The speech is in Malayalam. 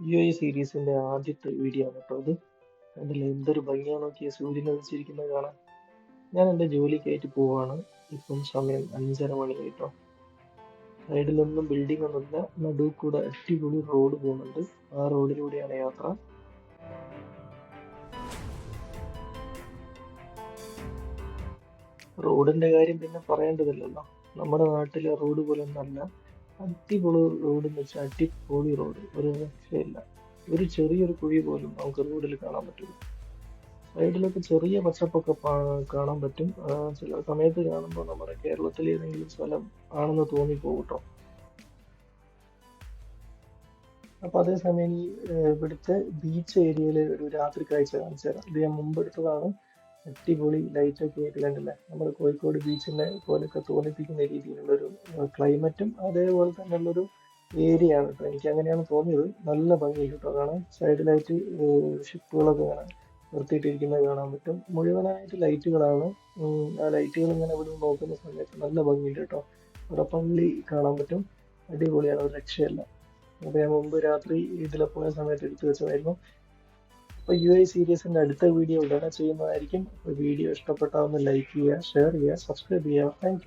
യു ഒരു സീരീസിന്റെ ആദ്യത്തെ വീഡിയോ ആണ് കേട്ടോ അത് അതിൽ എന്തൊരു ഭംഗിയാണ് നോക്കിയ സൂര്യനെ വെച്ചിരിക്കുന്നത് കാണാൻ. ഞാൻ എന്റെ ജോലിക്കായിട്ട് പോവാണ്. ഇപ്പം സമയം അഞ്ചര മണി കേട്ടോ. സൈഡിലൊന്നും ബിൽഡിംഗ് ഒന്നുമില്ല നടു കൂടെ അടിപൊളി റോഡ് പോകുന്നുണ്ട്. ആ റോഡിലൂടെയാണ് യാത്ര. റോഡിന്റെ കാര്യം പിന്നെ പറയേണ്ടതില്ലല്ലോ. നമ്മുടെ നാട്ടിലെ റോഡ് പോലെ ഒന്നല്ല അടിപൊളി റോഡ് എന്ന് വെച്ചാൽ അടിപൊളി റോഡ് ഒരു രക്ഷയില്ല. ഒരു ചെറിയൊരു കുഴി പോലും നമുക്ക് റോഡിൽ കാണാൻ പറ്റും സൈഡിലൊക്കെ ചെറിയ പച്ചപ്പൊക്കെ കാണാൻ പറ്റും. ചില സമയത്ത് കാണുമ്പോൾ നമ്മുടെ കേരളത്തിലെ ഏതെങ്കിലും സ്ഥലം ആണെന്ന് തോന്നിപ്പോകും കേട്ടോ അപ്പൊ അതേസമയം ഈ ഇവിടുത്തെ ബീച്ച് ഏരിയയിൽ ഒരു രാത്രി കാഴ്ച കാണിച്ചു തരാം. ഇത് ഞാൻ മുമ്പ് എടുത്തതാണ്. അടിപൊളി ലൈറ്റ് ഒക്കെ ആയിട്ട് കണ്ടില്ലേ? നമ്മുടെ കോഴിക്കോട് ബീച്ചിനെ പോലെയൊക്കെ തോന്നിപ്പിക്കുന്ന രീതിയിലുള്ളൊരു ക്ലൈമറ്റും അതേപോലെ തന്നെ തന്നെയുള്ളൊരു ഏരിയ ആണ് കേട്ടോ എനിക്ക് അങ്ങനെയാണ് തോന്നിയത്. നല്ല ഭംഗി കേട്ടോ കാണാൻ. സൈഡിലായിട്ട് ഷിപ്പുകളൊക്കെ കാണാൻ നിർത്തിയിട്ടിരിക്കുന്നത് കാണാൻ പറ്റും. മുഴുവനായിട്ട് ലൈറ്റുകളാണ് ആ ലൈറ്റുകൾ ഇങ്ങനെ ഇവിടെ നോക്കുന്ന സമയത്ത് നല്ല ഭംഗിയുണ്ട് കേട്ടോ അവിടെ പള്ളി കാണാൻ പറ്റും. അടിപൊളിയാണ്. ഒരു രക്ഷയല്ല. അപ്പൊ ഞാൻ മുമ്പ് രാത്രി ഇതിലെ പോയ സമയത്ത് എടുത്തു വെച്ചതായിരുന്നു. അപ്പൊ യു ഐ സീരീസിന്റെ അടുത്ത വീഡിയോ ഉടനെ ചെയ്യുന്നതായിരിക്കും. വീഡിയോ ഇഷ്ടപ്പെട്ടാൽ ഒന്ന് ലൈക്ക് ചെയ്യുക ഷെയർ ചെയ്യുക സബ്സ്ക്രൈബ് ചെയ്യുക. താങ്ക്